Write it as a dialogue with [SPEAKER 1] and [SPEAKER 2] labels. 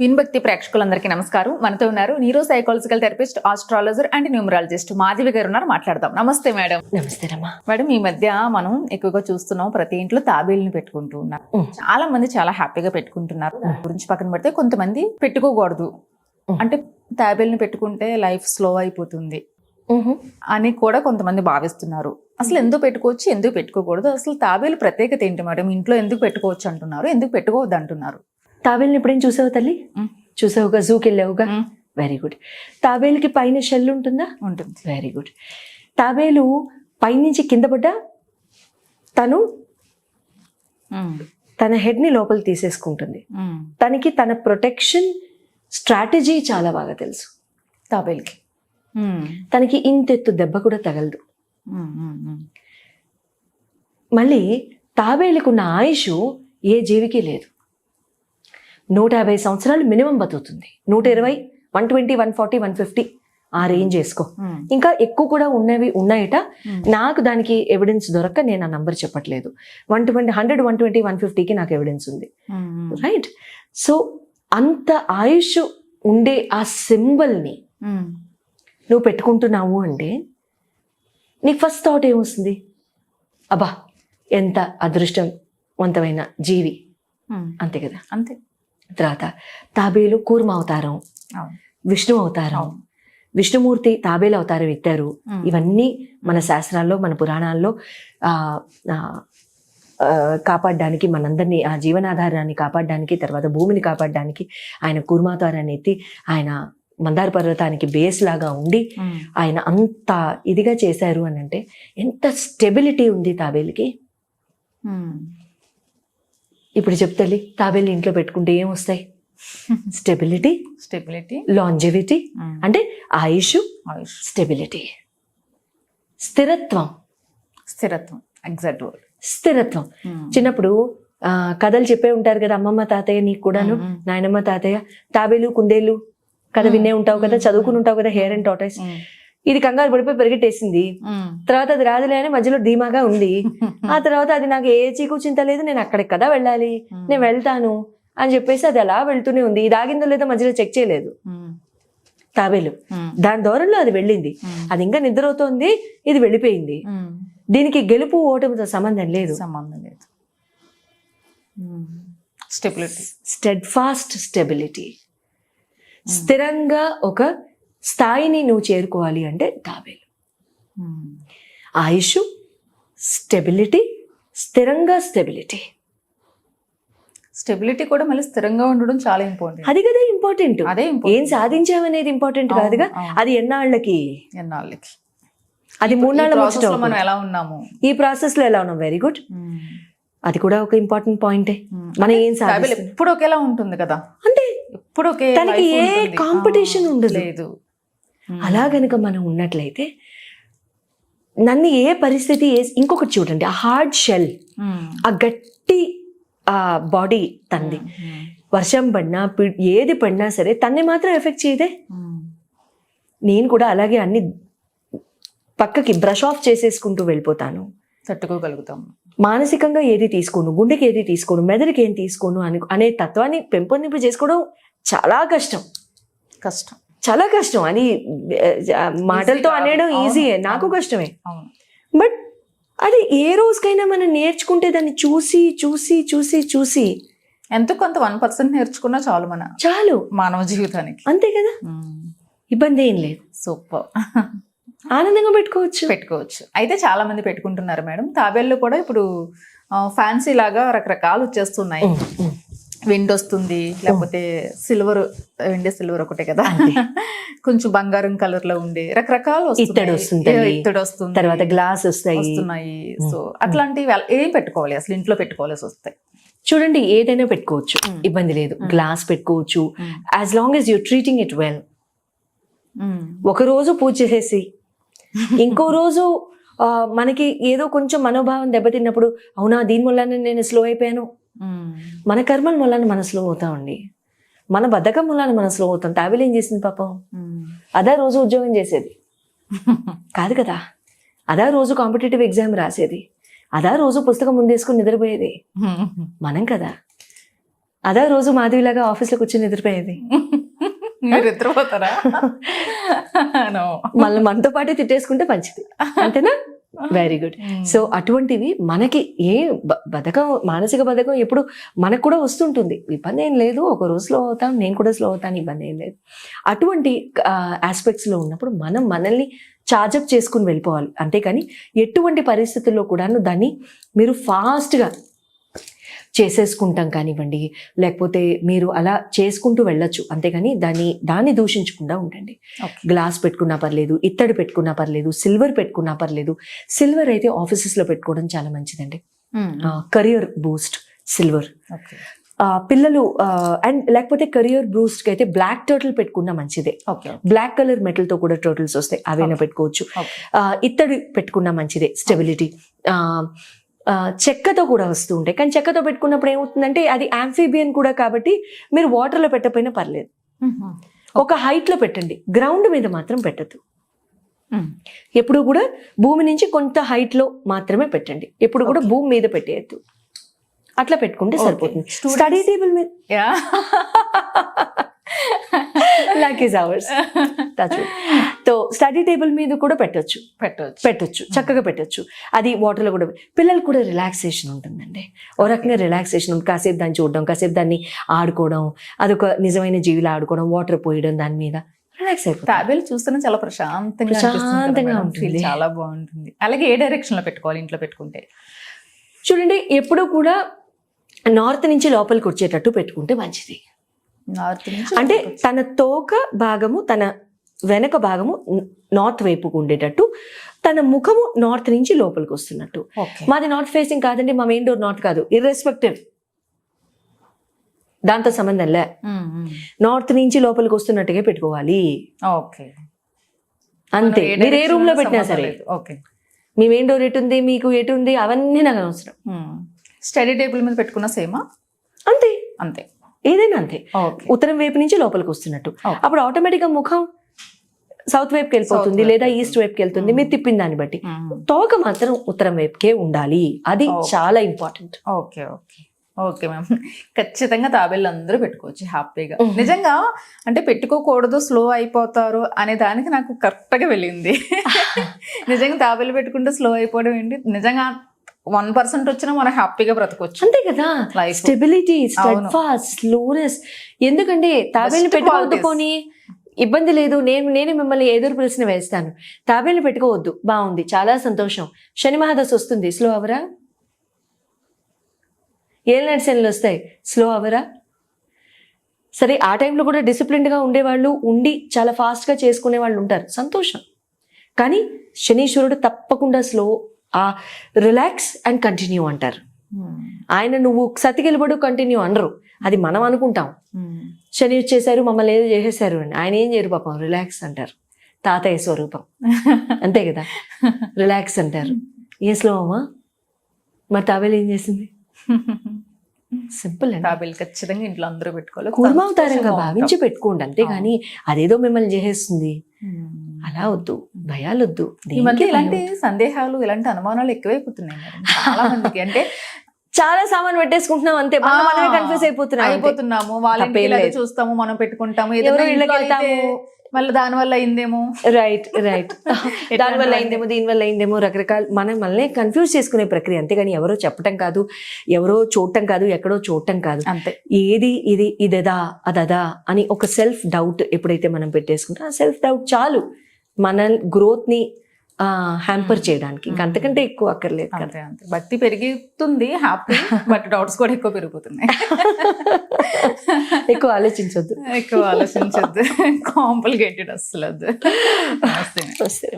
[SPEAKER 1] విన్భక్తి ప్రేక్షకులందరికీ నమస్కారం. మనతో ఉన్నారు neuro psychological therapist astrologer and numerologist Madhavi garu ఉన్నారు. మాట్లాడదాం. నమస్తే మేడం.
[SPEAKER 2] నమస్తే రమ్మా.
[SPEAKER 1] మేడం ఈ మధ్య మనం ఎక్కువగా చూస్తున్నాం ప్రతి ఇంట్లో తాబేళ్ళని పెట్టుకుంటూ ఉన్నారు
[SPEAKER 2] ఉం.
[SPEAKER 1] చాలా మంది చాలా హ్యాపీగా పెట్టుకుంటున్నారు. గురించి పక్కన పెడితే కొంతమంది పెట్టుకోకూడదు. అంటే తాబేళ్ళని పెట్టుకుంటే లైఫ్ స్లో అయిపోతుంది అని కూడా కొంతమంది భావిస్తున్నారు. అసలు ఎందుకు పెట్టుకోవచ్చు? ఎందుకు పెట్టుకోకూడదు? అసలు తాబేలు ప్రత్యేకత ఏంటి మేడం? ఇంట్లో ఎందుకు పెట్టుకోవచ్చు అంటున్నారు? ఎందుకు పెట్టుకోవద్దు అంటున్నారు
[SPEAKER 2] తాబేల్ని ఎప్పుడేం చూసావు తల్లి. చూసావుగా జూకి వెళ్ళావుగా. వెరీ గుడ్ తాబేలుకి పైన షెల్ ఉంటుందా
[SPEAKER 1] ఉంటుంది
[SPEAKER 2] వెరీ గుడ్ తాబేలు పైనుంచి కింద పడ్డా తను. తన హెడ్ని లోపలికి తీసేసుకుంటుంది. తనకి తన ప్రొటెక్షన్ స్ట్రాటజీ చాలా బాగా తెలుసు
[SPEAKER 1] తాబేలుకి.
[SPEAKER 2] తనకి ఇంతెత్తు దెబ్బ కూడా తగలదు. మళ్ళీ తాబేలుకు ఉన్న ఆయుష్ ఏ జీవికి లేదు నూట యాభై సంవత్సరాలు మినిమం బతుకుతుంది నూట ఇరవై one twenty one forty one fifty ఆ రేంజ్ వేసుకో
[SPEAKER 1] ఉం.
[SPEAKER 2] ఇంకా ఎక్కువ కూడా ఉన్నవి ఉన్నాయట
[SPEAKER 1] ఉం.
[SPEAKER 2] నాకు దానికి ఎవిడెన్స్ దొరక్క నేను ఆ నంబర్ చెప్పట్లేదు one twenty hundred one twenty one ఫిఫ్టీకి నాకు ఎవిడెన్స్ ఉంది. రైట్ సో అంత ఆయుష్ ఉండే ఆ సింబల్ని. నువ్వు పెట్టుకుంటున్నావు అంటే నీకు ఫస్ట్ థాట్ ఏమొస్తుంది అబ్బా ఎంత అదృష్టవంతమైన జీవి. అంతే కదా
[SPEAKER 1] అంతే
[SPEAKER 2] తర్వాత తాబేలు కూర్మ అవతారం విష్ణు అవతారం. విష్ణుమూర్తి తాబేలు అవతారం ఎత్తారు. ఇవన్నీ మన శాస్త్రాల్లో మన పురాణాల్లో కాపాడడానికి మనందరినీ ఆ జీవనాధారాన్ని కాపాడడానికి తర్వాత భూమిని కాపాడడానికి ఆయన కూర్మావతారాన్ని ఎత్తి ఆయన మందార పర్వతానికి బేస్ లాగా ఉండి. ఆయన అంత ఇదిగా చేశారు అని అంటే ఎంత స్టెబిలిటీ ఉంది తాబేలుకి. ఇప్పుడు చెప్తల్లి తాబేలు ఇంట్లో పెట్టుకుంటే ఏం వస్తాయి? Stability
[SPEAKER 1] stability
[SPEAKER 2] longevity. అంటే ఆయుష్
[SPEAKER 1] ఆయుష్.
[SPEAKER 2] స్టెబిలిటీ స్థిరత్వం.
[SPEAKER 1] స్థిరత్వం. ఎగ్జాక్ట్ వర్డ్
[SPEAKER 2] స్థిరత్వం. చిన్నప్పుడు ఆ, కథలు చెప్పే ఉంటారు కదా అమ్మమ్మ తాతయ్య నీకు కూడాను
[SPEAKER 1] మ్మ్.
[SPEAKER 2] నాయనమ్మ తాతయ్య తాబేలు కుందేలు కథ. వినే ఉంటావు కదా. చదువుకుని ఉంటావు కదా హెయిర్ అండ్ టాటైస్ ఇది కంగారు పడిపోయి పెరిగెట్టేసింది. తర్వాత అది రాదులే అని మధ్యలో ధీమాగా ఉంది. ఆ తర్వాత అది నాకు ఏ చీకు చింత లేదు నేను అక్కడికి కదా వెళ్ళాలి నేను వెళ్తాను అని చెప్పేసి అది అలా వెళ్తూనే ఉంది. ఇది ఆగిందో లేదో మధ్యలో చెక్ చేయలేదు. తాబేలు. దాని దూరంలో అది వెళ్ళింది. అది ఇంకా నిద్రవుతోంది ఇది వెళ్ళిపోయింది. దీనికి గెలుపు ఓటమితో సంబంధం లేదు.
[SPEAKER 1] సంబంధం లేదు. స్టెబిలిటీ
[SPEAKER 2] స్టెడ్ ఫాస్ట్ స్టెబిలిటీ స్థిరంగా ఒక స్థాయిని నువ్వు చేరుకోవాలి అంటే తాబేలు ఆయుష్ స్టెబిలిటీ స్థిరంగా స్టెబిలిటీ.
[SPEAKER 1] స్టెబిలిటీ కూడా మళ్ళీ స్థిరంగా ఉండడం చాలా ఇంపార్టెంట్.
[SPEAKER 2] అది కదా ఇంపార్టెంట్.
[SPEAKER 1] అదే
[SPEAKER 2] ఏం సాధించామనేది ఇంపార్టెంట్ కాదుగా అది ఎన్నాళ్ళకి?
[SPEAKER 1] ఎన్నాళ్ళకి?
[SPEAKER 2] అది మూడు ముచ్చట
[SPEAKER 1] మనం. ఎలా ఉన్నాము?
[SPEAKER 2] ఈ ప్రాసెస్లో ఎలా ఉన్నాం వెరీ గుడ్ అది కూడా ఒక ఇంపార్టెంట్ పాయింటే. మనం ఏం సాధిస్తాం?
[SPEAKER 1] ఎప్పుడు ఒకేలా ఉంటుంది కదా?
[SPEAKER 2] అంటే
[SPEAKER 1] ఎప్పుడు ఒకే
[SPEAKER 2] తనకి ఏ
[SPEAKER 1] ఆ,
[SPEAKER 2] ఉండదు.
[SPEAKER 1] లేదు.
[SPEAKER 2] అలా గనుక మనం ఉన్నట్లయితే నన్ను ఏ పరిస్థితి ఇంకొకటి చూడండి ఆ హార్డ్ షెల్ ఆ గట్టి ఆ బాడీ తంది. వర్షం పడినా ఏది పడినా సరే తన్ని మాత్రం ఎఫెక్ట్ చేయదే. నేను కూడా అలాగే అన్ని పక్కకి బ్రష్ ఆఫ్ చేసేసుకుంటూ వెళ్ళిపోతాను.
[SPEAKER 1] తట్టుకోగలుగుతాం.
[SPEAKER 2] మానసికంగా ఏది తీసుకోను గుండెకి ఏది తీసుకోను మెదడుకి ఏం తీసుకోను అని అనే తత్వాన్ని పెంపొందింపు చేసుకోవడం చాలా కష్టం.
[SPEAKER 1] కష్టం.
[SPEAKER 2] చాలా కష్టం. అని ఆ, మాటలతో. అనేయడం ఈజీయే నాకు. కష్టమే. బట్ అది ఏ రోజుకైనా మనం నేర్చుకుంటే దాన్ని చూసి చూసి చూసి చూసి
[SPEAKER 1] ఎంతో కొంత వన్ పర్సెంట్ నేర్చుకున్నా చాలు మన
[SPEAKER 2] చాలు.
[SPEAKER 1] మానవ జీవితానికి.
[SPEAKER 2] అంతే కదా? ఇబ్బంది ఏం లేదు.
[SPEAKER 1] సూపర్.
[SPEAKER 2] ఆనందంగా పెట్టుకోవచ్చు.
[SPEAKER 1] పెట్టుకోవచ్చు. అయితే చాలా మంది పెట్టుకుంటున్నారు మేడం. తాబేళ్ళు కూడా ఇప్పుడు ఫ్యాన్సీ లాగా రకరకాలు వచ్చేస్తున్నాయి. వెండి వస్తుంది లేకపోతే సిల్వర్ వెండి సిల్వర్ ఒకటే కదా. కొంచెం బంగారం కలర్లో ఉండే రకరకాలు.
[SPEAKER 2] ఇత్తడి వస్తుంది.
[SPEAKER 1] ఇత్తడి వస్తుంది
[SPEAKER 2] తర్వాత గ్లాస్ వస్తాయి
[SPEAKER 1] వస్తున్నాయి సో అట్లాంటివి ఏం పెట్టుకోవాలి అసలు ఇంట్లో పెట్టుకోవాల్సి వస్తాయి
[SPEAKER 2] చూడండి ఏదైనా పెట్టుకోవచ్చు. ఇబ్బంది లేదు. గ్లాస్ పెట్టుకోవచ్చు. As long as you treating it well. ఒక రోజు పూజ చేసేసి ఇంకో రోజు మనకి ఏదో కొంచెం మనోభావం దెబ్బతిన్నప్పుడు అవునా దీని వల్లనే నేను స్లో అయిపోయాను. మన కర్మల వల్ల మనం స్లో అవుతామండి మన బద్ధకం వల్ల మనం స్లో అవుతాం ఏం చేసింది పాపం. అదా రోజు ఉద్యోగం చేసేది. కాదు కదా. అదా రోజు కాంపిటేటివ్ ఎగ్జామ్ రాసేది. అదా రోజు పుస్తకం ముందేసుకుని నిద్రపోయేది. మనం కదా. అదే రోజు మాధవిలాగా ఆఫీస్లో కూర్చొని నిద్రపోయేది.
[SPEAKER 1] మీరు నిద్రపోతారా?
[SPEAKER 2] మళ్ళీ మనతో పాటే తిట్టేసుకుంటే మంచిది. అంతేనా? వెరీ గుడ్ సో అటువంటివి మనకి ఏ బ- బద్ధకం మానసిక బద్ధకం ఎప్పుడు మనకు కూడా వస్తుంటుంది. ఇబ్బంది ఏం లేదు. ఒక రోజు స్లో అవుతాం నేను కూడా స్లో అవుతాను ఇబ్బంది ఏం లేదు. అటువంటి ఆస్పెక్ట్స్లో ఉన్నప్పుడు మనం మనల్ని చార్జప్ చేసుకుని వెళ్ళిపోవాలి. అంతేకాని ఎటువంటి పరిస్థితుల్లో కూడాను దాన్ని మీరు ఫాస్ట్గా చేసేసుకుంటాం కానివ్వండి లేకపోతే మీరు అలా చేసుకుంటూ వెళ్ళొచ్చు. అంతేగాని దాన్ని దాన్ని దూషించకుండా ఉండండి. గ్లాస్ పెట్టుకున్నా పర్లేదు ఇత్తడి పెట్టుకున్నా పర్లేదు సిల్వర్ పెట్టుకున్నా పర్లేదు. సిల్వర్ అయితే ఆఫీసెస్లో పెట్టుకోవడం చాలా మంచిదండి. Career boost silver. పిల్లలు అండ్ లేకపోతే కెరియర్ బూస్ట్కి అయితే బ్లాక్ టర్టిల్ పెట్టుకున్నా మంచిదే. బ్లాక్ కలర్ మెటల్తో కూడా టర్టిల్స్ వస్తాయి అవైనా. పెట్టుకోవచ్చు. ఇత్తడి పెట్టుకున్నా మంచిదే స్టెబిలిటీ. చెక్కతో కూడా వస్తూ ఉంటాయి. కానీ చెక్కతో పెట్టుకున్నప్పుడు ఏమవుతుందంటే అది ఆంఫీబియన్ కూడా కాబట్టి మీరు వాటర్లో పెట్టకపోయినా పర్లేదు. ఒక హైట్లో పెట్టండి. గ్రౌండ్ మీద మాత్రం పెట్టద్దు. ఎప్పుడు కూడా భూమి నుంచి కొంత హైట్లో మాత్రమే పెట్టండి. ఎప్పుడు కూడా. భూమి మీద పెట్టేయద్దు. అట్లా పెట్టుకుంటే. సరిపోతుంది. స్టడీ టేబుల్ మీద లక్ ఇస్ అవర్స్తో స్టడీ టేబుల్ మీద కూడా పెట్టొచ్చు
[SPEAKER 1] పెట్టవచ్చు
[SPEAKER 2] పెట్టొచ్చు చక్కగా పెట్టొచ్చు అది వాటర్లో కూడా పిల్లలకు కూడా రిలాక్సేషన్ ఉంటుందండి ఓ రకంగా రిలాక్సేషన్ ఉంటుంది కాసేపు దాన్ని చూడడం కాసేపు దాన్ని ఆడుకోవడం అదొక నిజమైన జీవిలో ఆడుకోవడం వాటర్ పోయడం దాని మీద రిలాక్స్ అయిపోతుంది
[SPEAKER 1] తాబేలు చూస్తేనే చాలా ప్రశాంతంగా
[SPEAKER 2] ప్రశాంతంగా. ఉంటుంది.
[SPEAKER 1] చాలా బాగుంటుంది అలాగే ఏ డైరెక్షన్లో పెట్టుకోవాలి ఇంట్లో పెట్టుకుంటే
[SPEAKER 2] చూడండి ఎప్పుడూ కూడా నార్త్ నుంచి లోపలికి వచ్చేటట్టు పెట్టుకుంటే మంచిది
[SPEAKER 1] నార్త్
[SPEAKER 2] అంటే తన తోక భాగము తన వెనక భాగము నార్త్ వైపుకు ఉండేటట్టు తన ముఖము నార్త్ నుంచి లోపలికి వస్తున్నట్టు. మాది నార్త్ ఫేసింగ్ కాదండి మా మెయిన్ డోర్ నార్త్ కాదు. ఇర్రెస్పెక్టివ్ దాంతో సంబంధం లే. నార్త్ నుంచి లోపలికి వస్తున్నట్టుగా పెట్టుకోవాలి.
[SPEAKER 1] ఓకే.
[SPEAKER 2] అంతే. మీరు ఏ
[SPEAKER 1] రూమ్లో
[SPEAKER 2] పెట్టినా సరే.
[SPEAKER 1] ఓకే.
[SPEAKER 2] మీ మెయిన్ డోర్ ఎటు ఉంది మీకు ఎటు ఉంది అవన్నీ నాకు అనవసరం
[SPEAKER 1] స్టడీ టేబుల్ మీద పెట్టుకున్న సేమా
[SPEAKER 2] అంతే.
[SPEAKER 1] అంతే.
[SPEAKER 2] ఏదైనా అంతే. ఉత్తరం వైపు నుంచి లోపలికి వస్తున్నట్టు. అప్పుడు ఆటోమేటిక్గా ముఖం సౌత్ వైపుకి వెళ్ళిపోతుంది లేదా ఈస్ట్ వైపుకి వెళ్తుంది. మీరు తిప్పిన దాన్ని బట్టి.
[SPEAKER 1] మ్మ్.
[SPEAKER 2] తోక మాత్రం ఉత్తరం వైపుకే ఉండాలి. అది. చాలా important
[SPEAKER 1] okay okay okay ma'am ఖచ్చితంగా తాబేళ్ళు అందరూ పెట్టుకోవచ్చు హ్యాపీగా.
[SPEAKER 2] Mhm.
[SPEAKER 1] నిజంగా అంటే పెట్టుకోకూడదు స్లో అయిపోతారు అనే దానికి నాకు కరెక్ట్గా వెళ్ళింది. నిజంగా తాబేలు పెట్టుకుంటే స్లో అయిపోవడం ఏంటి? నిజంగా వన్ పర్సెంట్ వచ్చినా మనం హ్యాపీగా బ్రతకొచ్చు.
[SPEAKER 2] అంతే కదా? స్టెబిలిటీ. ఫాస్ట్ స్లోనెస్ ఎందుకంటే తాబేలు
[SPEAKER 1] Best
[SPEAKER 2] పెట్టుకోవద్దు
[SPEAKER 1] qualities.
[SPEAKER 2] పోనీ. ఇబ్బంది లేదు. నేను నేను మిమ్మల్ని ఎదురు ప్రశ్న వేస్తాను. తాబేలు పెట్టుకోవద్దు. బాగుంది. చాలా సంతోషం. శని మహాదశ వస్తుంది. స్లో అవరా ఏళ్ళ నడిసెన్లు వస్తాయి. స్లో అవరా సరే ఆ టైంలో కూడా డిసిప్లిన్డ్గా ఉండేవాళ్ళు ఉండి చాలా ఫాస్ట్గా చేసుకునే వాళ్ళు ఉంటారు. సంతోషం. కానీ శనీశ్వరుడు తప్పకుండా స్లో రిలాక్స్ అండ్ కంటిన్యూ అంటారు. ఆయన నువ్వు సతికెళ్ళబడు కంటిన్యూ అనరు. అది మనం అనుకుంటాం. శని వచ్చేసారు మమ్మల్ని ఏదో చేసేసారు అని. ఆయన ఏం చేయరు పాపం రిలాక్స్ అంటారు. తాతయ్య స్వరూపం. అంతే కదా? రిలాక్స్ అంటారు. ఏ స్లో అమ్మా? మరి తాబేలు ఏం చేసింది? సింపుల్ అండి.
[SPEAKER 1] తాబేలు ఖచ్చితంగా ఇంట్లో అందరూ పెట్టుకోవాలి.
[SPEAKER 2] కూర్మావతారంగా భావించి. పెట్టుకోండి. అంతేగాని అదేదో మిమ్మల్ని చేసేస్తుంది. అలా వద్దు. భయాలు వద్దు
[SPEAKER 1] ఈ మధ్య
[SPEAKER 2] దేనికి
[SPEAKER 1] ఇలాంటి? సందేహాలు ఇలాంటి అనుమానాలు ఎక్కువైపోతున్నాయి చాలా మందికి. అంటే
[SPEAKER 2] చాలా సామాన్ పెట్టేసుకుంటున్నాం అంతే. మనం మనమే కన్ఫ్యూజ్ అయిపోతున్నాం.
[SPEAKER 1] అయిపోతున్నాము. వాళ్ళ. చూస్తాము మనం పెట్టుకుంటాము.
[SPEAKER 2] ఇళ్ళకి వెళ్తాము.
[SPEAKER 1] మళ్ళీ దాని వల్ల అయిందేమో?
[SPEAKER 2] రైట్ రైట్ దాని వల్ల అయిందేమో దీని వల్ల అయిందేమో రకరకాల మనం మనల్ని కన్ఫ్యూజ్ చేసుకునే ప్రక్రియ. అంతేగాని ఎవరో చెప్పటం కాదు ఎవరో చూడటం కాదు ఎక్కడో చూడటం కాదు.
[SPEAKER 1] అంతే.
[SPEAKER 2] ఏది ఇది ఇదదా అదదా అని ఒక సెల్ఫ్ డౌట్ ఎప్పుడైతే మనం పెట్టేసుకుంటాం ఆ సెల్ఫ్ డౌట్ చాలు. మన గ్రోత్ని హ్యాంపర్ చేయడానికి. ఇంకా అంతకంటే ఎక్కువ అక్కర్లేదు కదా.
[SPEAKER 1] భక్తి పెరుగుతుంది హ్యాపీ బట్ డౌట్స్ కూడా ఎక్కువ పెరుగుతున్నాయి
[SPEAKER 2] ఎక్కువ ఆలోచించొద్దు.
[SPEAKER 1] ఎక్కువ ఆలోచించద్దు. కాంప్లికేటెడ్ అసలు
[SPEAKER 2] వస్తే